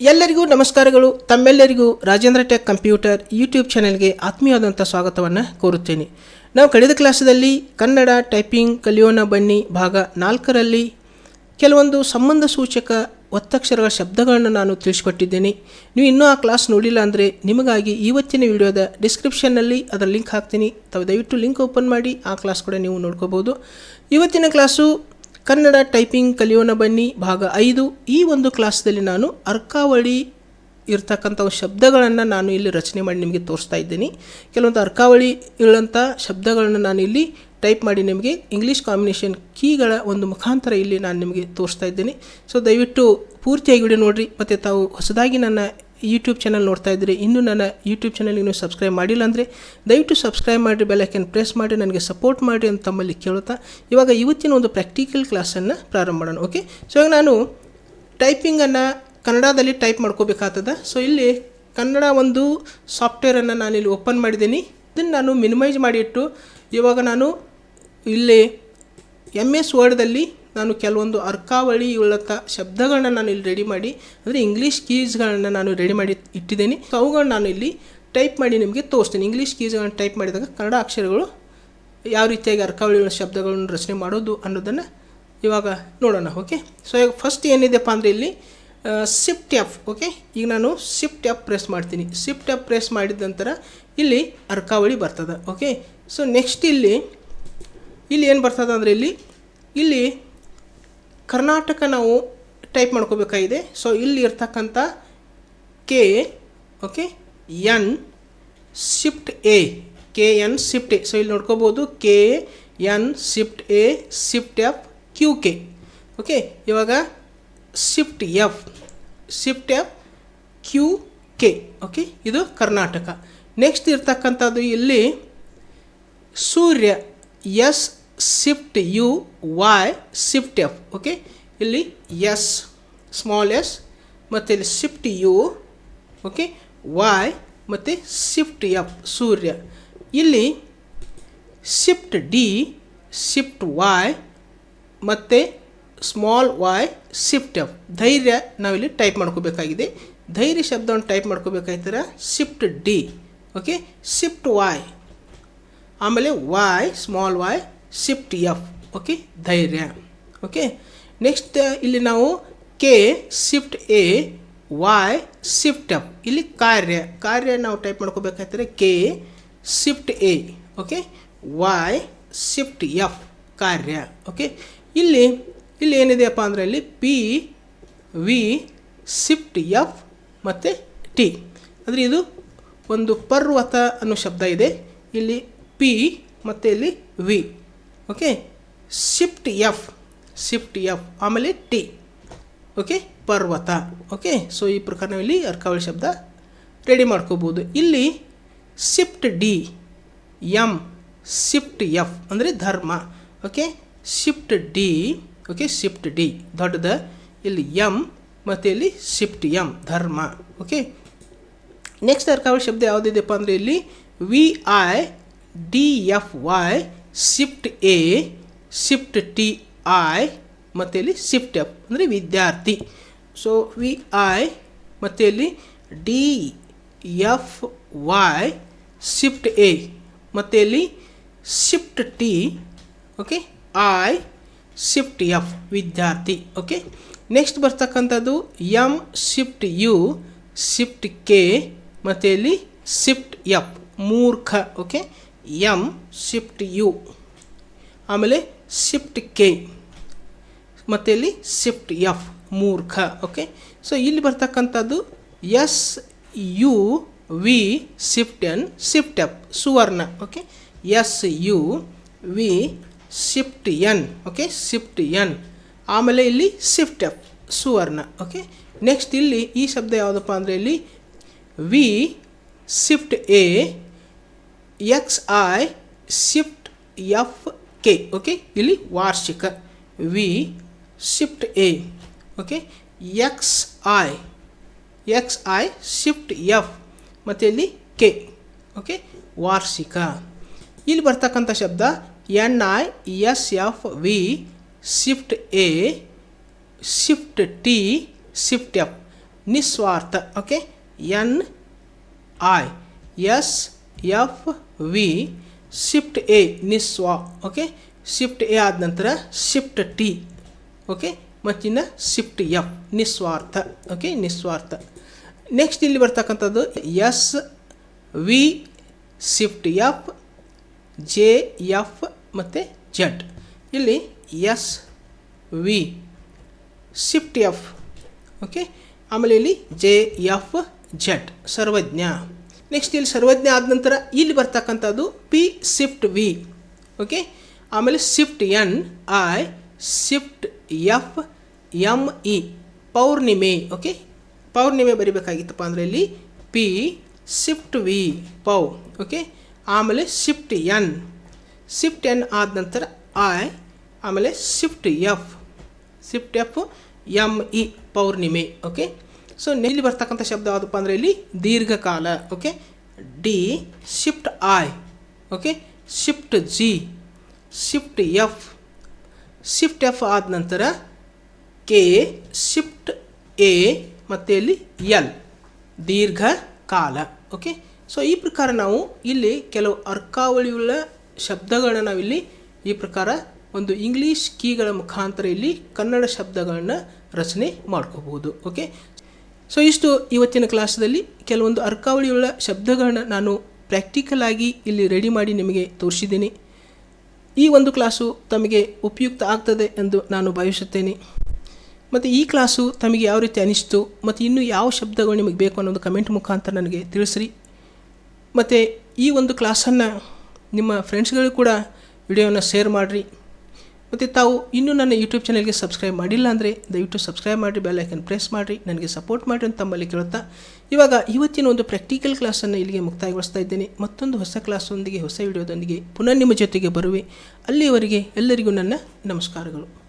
ಎಲ್ಲರಿಗೂ ನಮಸ್ಕಾರಗಳು. ತಮ್ಮೆಲ್ಲರಿಗೂ ರಾಜೇಂದ್ರ ಟೆಕ್ ಕಂಪ್ಯೂಟರ್ ಯೂಟ್ಯೂಬ್ ಚಾನೆಲ್ಗೆ ಆತ್ಮೀಯವಾದಂಥ ಸ್ವಾಗತವನ್ನು ಕೋರುತ್ತೇನೆ. ನಾವು ಕಳೆದ ಕ್ಲಾಸದಲ್ಲಿ ಕನ್ನಡ ಟೈಪಿಂಗ್ ಕಲಿಯೋಣ ಬನ್ನಿ ಭಾಗ ನಾಲ್ಕರಲ್ಲಿ ಕೆಲವೊಂದು ಸಂಬಂಧ ಸೂಚಕ ಒತ್ತಕ್ಷರಗಳ ಶಬ್ದಗಳನ್ನು ನಾನು ತಿಳಿಸ್ಕೊಟ್ಟಿದ್ದೇನೆ. ನೀವು ಇನ್ನೂ ಆ ಕ್ಲಾಸ್ ನೋಡಿಲ್ಲ ಅಂದರೆ ನಿಮಗಾಗಿ ಇವತ್ತಿನ ವಿಡಿಯೋದ ಡಿಸ್ಕ್ರಿಪ್ಷನ್ನಲ್ಲಿ ಅದರ ಲಿಂಕ್ ಹಾಕ್ತೀನಿ. ತಾವು ದಯವಿಟ್ಟು ಲಿಂಕ್ ಓಪನ್ ಮಾಡಿ ಆ ಕ್ಲಾಸ್ ಕೂಡ ನೀವು ನೋಡ್ಕೋಬೋದು ಇವತ್ತಿನ ಕ್ಲಾಸು ಕನ್ನಡ ಟೈಪಿಂಗ್ ಕಲಿಯೋಣ ಬನ್ನಿ. ಭಾಗ ಐದು. ಈ ಒಂದು ಕ್ಲಾಸ್ದಲ್ಲಿ ನಾನು ಅರ್ಕಾವಳಿ ಇರ್ತಕ್ಕಂಥ ಶಬ್ದಗಳನ್ನು ನಾನು ಇಲ್ಲಿ ರಚನೆ ಮಾಡಿ ನಿಮಗೆ ತೋರಿಸ್ತಾ ಇದ್ದೀನಿ. ಕೆಲವೊಂದು ಅರ್ಕಾವಳಿ ಇರುವಂಥ ಶಬ್ದಗಳನ್ನು ನಾನು ಇಲ್ಲಿ ಟೈಪ್ ಮಾಡಿ ನಿಮಗೆ ಇಂಗ್ಲೀಷ್ ಕಾಂಬಿನೇಷನ್ ಕೀಗಳ ಒಂದು ಮುಖಾಂತರ ಇಲ್ಲಿ ನಾನು ನಿಮಗೆ ತೋರಿಸ್ತಾ ಇದ್ದೀನಿ. ಸೊ ದಯವಿಟ್ಟು ಪೂರ್ತಿಯಾಗಿ ವಿಡಿಯೋ ನೋಡಿರಿ. ಮತ್ತು ತಾವು ಹೊಸದಾಗಿ ನನ್ನ ಯೂಟ್ಯೂಬ್ ಚಾನಲ್ ನೋಡ್ತಾ ಇದ್ದೀರಿ. ಇನ್ನೂ ನನ್ನ ಯೂಟ್ಯೂಬ್ ಚಾನಲ್ಗೆ ನೀವು ಸಬ್ಸ್ಕ್ರೈಬ್ ಮಾಡಿಲ್ಲ ಅಂದರೆ ದಯವಿಟ್ಟು ಸಬ್ಸ್ಕ್ರೈಬ್ ಮಾಡಿ ಬೆಲ್ಲೈಕನ್ ಪ್ರೆಸ್ ಮಾಡಿ ನನಗೆ ಸಪೋರ್ಟ್ ಮಾಡಿ ಅಂತ ತಮ್ಮಲ್ಲಿ ಕೇಳುತ್ತಾ ಇವಾಗ ಇವತ್ತಿನ ಒಂದು ಪ್ರಾಕ್ಟಿಕಲ್ ಕ್ಲಾಸನ್ನು ಪ್ರಾರಂಭ ಮಾಡೋಣ ಓಕೆ ಸೊ ಇವಾಗ ನಾನು ಟೈಪಿಂಗನ್ನು ಕನ್ನಡದಲ್ಲಿ ಟೈಪ್ ಮಾಡ್ಕೋಬೇಕಾಗ್ತದೆ. ಸೊ ಇಲ್ಲಿ ಕನ್ನಡ ಒಂದು ಸಾಫ್ಟ್ವೇರನ್ನು ನಾನು ಇಲ್ಲಿ ಓಪನ್ ಮಾಡಿದ್ದೀನಿ. ಇದನ್ನು ನಾನು ಮಿನಿಮೈಸ್ ಮಾಡಿಟ್ಟು ಇವಾಗ ನಾನು ಇಲ್ಲಿ ಎಂ ಎಸ್ ವರ್ಡ್ದಲ್ಲಿ ನಾನು ಕೆಲವೊಂದು ಅರ್ಕಾವಳಿ ಉಳ್ಳಂಥ ಶಬ್ದಗಳನ್ನ ನಾನು ಇಲ್ಲಿ ರೆಡಿ ಮಾಡಿ, ಅಂದರೆ ಇಂಗ್ಲೀಷ್ ಕೀಸ್ಗಳನ್ನ ನಾನು ರೆಡಿ ಮಾಡಿ ಇಟ್ಟಿದ್ದೀನಿ. ಅವುಗಳನ್ನ ನಾನು ಇಲ್ಲಿ ಟೈಪ್ ಮಾಡಿ ನಿಮಗೆ ತೋರಿಸ್ತೀನಿ. ಇಂಗ್ಲೀಷ್ ಕೀಸ್ಗಳನ್ನ ಟೈಪ್ ಮಾಡಿದಾಗ ಕನ್ನಡ ಅಕ್ಷರಗಳು ಯಾವ ರೀತಿಯಾಗಿ ಅರ್ಕಾವಳಿ ಉಳ್ಳ ಶಬ್ದಗಳನ್ನು ರಚನೆ ಮಾಡೋದು ಅನ್ನೋದನ್ನು ಇವಾಗ ನೋಡೋಣ ಓಕೆ ಸೊ ಈಗ ಫಸ್ಟ್ ಏನಿದೆಪ್ಪ ಅಂದರೆ ಇಲ್ಲಿ ಸಿಫ್ಟ್ ಎಫ್ ಓಕೆ ಈಗ ನಾನು ಸಿಫ್ಟ್ ಎಫ್ ಪ್ರೆಸ್ ಮಾಡ್ತೀನಿ. ಸಿಫ್ಟ್ ಎಫ್ ಪ್ರೆಸ್ ಮಾಡಿದ ನಂತರ ಇಲ್ಲಿ ಅರ್ಕಾವಳಿ ಬರ್ತದೆ ಓಕೆ ಸೊ ನೆಕ್ಸ್ಟ್ ಇಲ್ಲಿ ಇಲ್ಲಿ ಏನು ಬರ್ತದೆ ಅಂದರೆ ಇಲ್ಲಿ ಇಲ್ಲಿ ಕರ್ನಾಟಕ ನಾವು ಟೈಪ್ ಮಾಡ್ಕೋಬೇಕಾಗಿದೆ. ಸೊ ಇಲ್ಲಿ ಇರ್ತಕ್ಕಂಥ K okay N shift A K N shift A so ಇಲ್ಲಿ ನೋಡ್ಕೋಬೋದು K N shift A shift F Q K okay ಇವಾಗ shift F shift F Q K okay ಇದು ಕರ್ನಾಟಕ. ನೆಕ್ಸ್ಟ್ ಇರ್ತಕ್ಕಂಥದ್ದು ಇಲ್ಲಿ ಸೂರ್ಯ S shift U Y shift F okay ಇಲ್ಲಿ S small S ಮತ್ತು ಇಲ್ಲಿ shift U okay Y ಮತ್ತು shift F ಸೂರ್ಯ. ಇಲ್ಲಿ shift D shift Y ಮತ್ತು ಸ್ಮಾಲ್ ವೈ ಶಿಫ್ಟ್ ಎಫ್ ಧೈರ್ಯ ನಾವಿಲ್ಲಿ ಟೈಪ್ ಮಾಡ್ಕೋಬೇಕಾಗಿದೆ. ಧೈರ್ಯ ಶಬ್ದವನ್ನು type ಮಾಡ್ಕೋಬೇಕಾಯ್ತಾರೆ shift D okay shift Y ಆಮೇಲೆ Y small Y shift F okay ಧೈರ್ಯ ಓಕೆ ನೆಕ್ಸ್ಟ್ ಇಲ್ಲಿ ನಾವು K shift A Y shift F ಇಲ್ಲಿ ಕಾರ್ಯ ಕಾರ್ಯ ನಾವು type ಮಾಡ್ಕೋಬೇಕಾಗ್ತದೆ K shift A okay Y shift F ಕಾರ್ಯ ಓಕೆ ಇಲ್ಲಿ ಇಲ್ಲಿ ಏನಿದೆಯಪ್ಪ ಅಂದರೆ ಇಲ್ಲಿ ಪಿ ವಿ ಶಿಫ್ಟ್ ಎಫ್ ಮತ್ತು ಟಿ ಅಂದರೆ ಇದು ಒಂದು ಪರ್ವತ ಅನ್ನೋ ಶಬ್ದ ಇದೆ. ಇಲ್ಲಿ ಪಿ ಮತ್ತು ಇಲ್ಲಿ V okay shift F shift F ಆಮೇಲೆ ಟಿ ಓಕೆ ಪರ್ವತ. ಓಕೆ ಸೊ ಈ ಪ್ರಕಾರ ನಾವು ಇಲ್ಲಿ ಅರ್ಕಾವಳಿ ಶಬ್ದ ರೆಡಿ ಮಾಡ್ಕೋಬೋದು. ಇಲ್ಲಿ shift D M shift F ಅಂದರೆ ಧರ್ಮ. Okay shift D okay shift D ದೊಡ್ಡದ. ಇಲ್ಲಿ ಎಂ ಮತ್ತು ಇಲ್ಲಿ ಶಿಫ್ಟ್ ಎಂ ಧರ್ಮ. ಓಕೆ ನೆಕ್ಸ್ಟ್ ಅರ್ಕಾವಳಿ ಶಬ್ದ ಯಾವುದಿದೆಪ್ಪ ಅಂದರೆ ಇಲ್ಲಿ V I D F Y shift A shift T I ಮತ್ತು ಇಲ್ಲಿ ಶಿಫ್ಟ್ ಎಫ್ ಅಂದರೆ ವಿದ್ಯಾರ್ಥಿ. ಸೊ ವಿ ಐ ಮತ್ತು ಇಲ್ಲಿ D F Y shift A ಮತ್ತು ಇಲ್ಲಿ shift T okay I shift F ವಿದ್ಯಾರ್ಥಿ ಓಕೆ ನೆಕ್ಸ್ಟ್ ಬರ್ತಕ್ಕಂಥದ್ದು M shift U shift K ಮತ್ತು ಇಲ್ಲಿ ಶಿಫ್ಟ್ ಎಫ್ ಮೂರ್ಖ ಓಕೆ ಎಂ ಶಿಫ್ಟ್ ಯು ಆಮೇಲೆ ಶಿಫ್ಟ್ ಕೆ ಮತ್ತು ಇಲ್ಲಿ ಶಿಫ್ಟ್ ಎಫ್ ಮೂರ್ಖ ಓಕೆ ಸೊ ಇಲ್ಲಿ ಬರ್ತಕ್ಕಂಥದ್ದು S U V shift N shift F ಸುವರ್ಣ okay S U V shift N okay shift N ಆಮೇಲೆ ಇಲ್ಲಿ ಶಿಫ್ಟ್ ಎಫ್ ಸುವರ್ಣ ಓಕೆ ನೆಕ್ಸ್ಟ್ ಇಲ್ಲಿ ಈ ಶಬ್ದ ಯಾವುದಪ್ಪ ಅಂದರೆ ಇಲ್ಲಿ V shift A X I shift F K okay ಇಲ್ಲಿ ವಾರ್ಷಿಕ. V shift A okay X I X I shift F ಮತ್ತು ಇಲ್ಲಿ ಕೆ ಓಕೆ ವಾರ್ಷಿಕ. ಇಲ್ಲಿ ಬರ್ತಕ್ಕಂಥ ಶಬ್ದ N I S F V shift A shift T shift F ನಿಸ್ವಾರ್ಥ okay N I S F V shift A ನಿಸ್ವಾ okay shift A ಆದ ನಂತರ shift T okay ಮತ್ತಿನ್ನು ಶಿಫ್ಟ್ ಎಫ್ ನಿಸ್ವಾರ್ಥ ಓಕೆ ನಿಸ್ವಾರ್ಥ. ನೆಕ್ಸ್ಟ್ ಇಲ್ಲಿ ಬರ್ತಕ್ಕಂಥದ್ದು S V shift F J F ಮತ್ತು Z ಇಲ್ಲಿ S V shift F okay ಆಮೇಲೆ ಇಲ್ಲಿ ಜೆ ಎಫ್ ಜಡ್ ಸರ್ವಜ್ಞ. ನೆಕ್ಸ್ಟ್ ಇಲ್ಲಿ ಸರ್ವಜ್ಞ ಆದ ನಂತರ ಇಲ್ಲಿ ಬರ್ತಕ್ಕಂಥದ್ದು ಪಿ ಶಿಫ್ಟ್ ವಿ ಓಕೆ ಆಮೇಲೆ shift N I shift F M E ಪೌರ್ಣಿಮೆ okay ಪೌರ್ಣಿಮೆ ಬರಿಬೇಕಾಗಿತ್ತಪ್ಪ ಅಂದರೆ ಇಲ್ಲಿ ಪಿ ಶಿಫ್ಟ್ ವಿ ಪೌ ಓಕೆ ಆಮೇಲೆ ಶಿಫ್ಟ್ ಎನ್ ಶಿಫ್ಟ್ ಎನ್ ಆದ ನಂತರ ಐ ಆಮೇಲೆ shift F shift F M E ಪೌರ್ಣಿಮೆ okay so ಇಲ್ಲಿ ಬರ್ತಕ್ಕಂಥ ಶಬ್ದ ಯಾವುದಪ್ಪ ಅಂದರೆ ಇಲ್ಲಿ ದೀರ್ಘಕಾಲ okay D shift I okay shift G shift F shift F ಆದ ನಂತರ ಕೆ ಶಿಫ್ಟ್ ಎ ಮತ್ತು ಇಲ್ಲಿ ಎಲ್ ದೀರ್ಘಕಾಲ ಓಕೆ ಸೊ ಈ ಪ್ರಕಾರ ನಾವು ಇಲ್ಲಿ ಕೆಲವು ಅರ್ಕಾವಳಿಯುಳ್ಳ ಶಬ್ದಗಳನ್ನ ನಾವಿಲ್ಲಿ ಈ ಪ್ರಕಾರ ಒಂದು ಇಂಗ್ಲೀಷ್ ಕೀಗಳ ಮುಖಾಂತರ ಇಲ್ಲಿ ಕನ್ನಡ ಶಬ್ದಗಳನ್ನ ರಚನೆ ಮಾಡ್ಕೋಬೋದು ಓಕೆ ಸೊ ಇಷ್ಟು ಇವತ್ತಿನ ಕ್ಲಾಸದಲ್ಲಿ ಕೆಲವೊಂದು ಅರ್ಕಾವಳಿಯುಳ್ಳ ಶಬ್ದಗಳನ್ನ ನಾನು ಪ್ರಾಕ್ಟಿಕಲ್ ಆಗಿ ಇಲ್ಲಿ ರೆಡಿ ಮಾಡಿ ನಿಮಗೆ ತೋರಿಸಿದ್ದೀನಿ. ಈ ಒಂದು ಕ್ಲಾಸು ತಮಗೆ ಉಪಯುಕ್ತ ಆಗ್ತದೆ ಎಂದು ನಾನು ಭಾವಿಸುತ್ತೇನೆ. ಮತ್ತು ಈ ಕ್ಲಾಸು ತಮಗೆ ಯಾವ ರೀತಿ ಅನಿಸ್ತು, ಮತ್ತು ಇನ್ನೂ ಯಾವ ಶಬ್ದಗಳು ನಿಮಗೆ ಬೇಕು ಅನ್ನೋದು ಕಮೆಂಟ್ ಮುಖಾಂತರ ನನಗೆ ತಿಳಿಸ್ರಿ. ಮತ್ತು ಈ ಒಂದು ಕ್ಲಾಸನ್ನು ನಿಮ್ಮ ಫ್ರೆಂಡ್ಸ್ಗಳು ಕೂಡ ವಿಡಿಯೋನ ಶೇರ್ ಮಾಡಿರಿ. ಮತ್ತು ತಾವು ಇನ್ನೂ ನನ್ನ ಯೂಟ್ಯೂಬ್ ಚಾನಲ್ಗೆ ಸಬ್ಸ್ಕ್ರೈಬ್ ಮಾಡಿಲ್ಲ ಅಂದರೆ ದಯವಿಟ್ಟು ಸಬ್ಸ್ಕ್ರೈಬ್ ಮಾಡಿ ಬೆಲ್ ಐಕನ್ ಪ್ರೆಸ್ ಮಾಡಿ ನನಗೆ ಸಪೋರ್ಟ್ ಮಾಡಿ ಅಂತ ತಮ್ಮಲ್ಲಿ ಕೇಳುತ್ತಾ. ಇವಾಗ ಇವತ್ತಿನ ಒಂದು ಪ್ರಾಕ್ಟಿಕಲ್ ಕ್ಲಾಸನ್ನು ಇಲ್ಲಿಗೆ ಮುಕ್ತಾಯಗೊಳಿಸ್ತಾ ಇದ್ದೇನೆ. ಮತ್ತೊಂದು ಹೊಸ ಕ್ಲಾಸೊಂದಿಗೆ ಹೊಸ ವಿಡಿಯೋದೊಂದಿಗೆ ಪುನಃ ನಿಮ್ಮ ಜೊತೆಗೆ ಬರುವೆ. ಅಲ್ಲಿಯವರೆಗೆ ಎಲ್ಲರಿಗೂ ನನ್ನ ನಮಸ್ಕಾರಗಳು.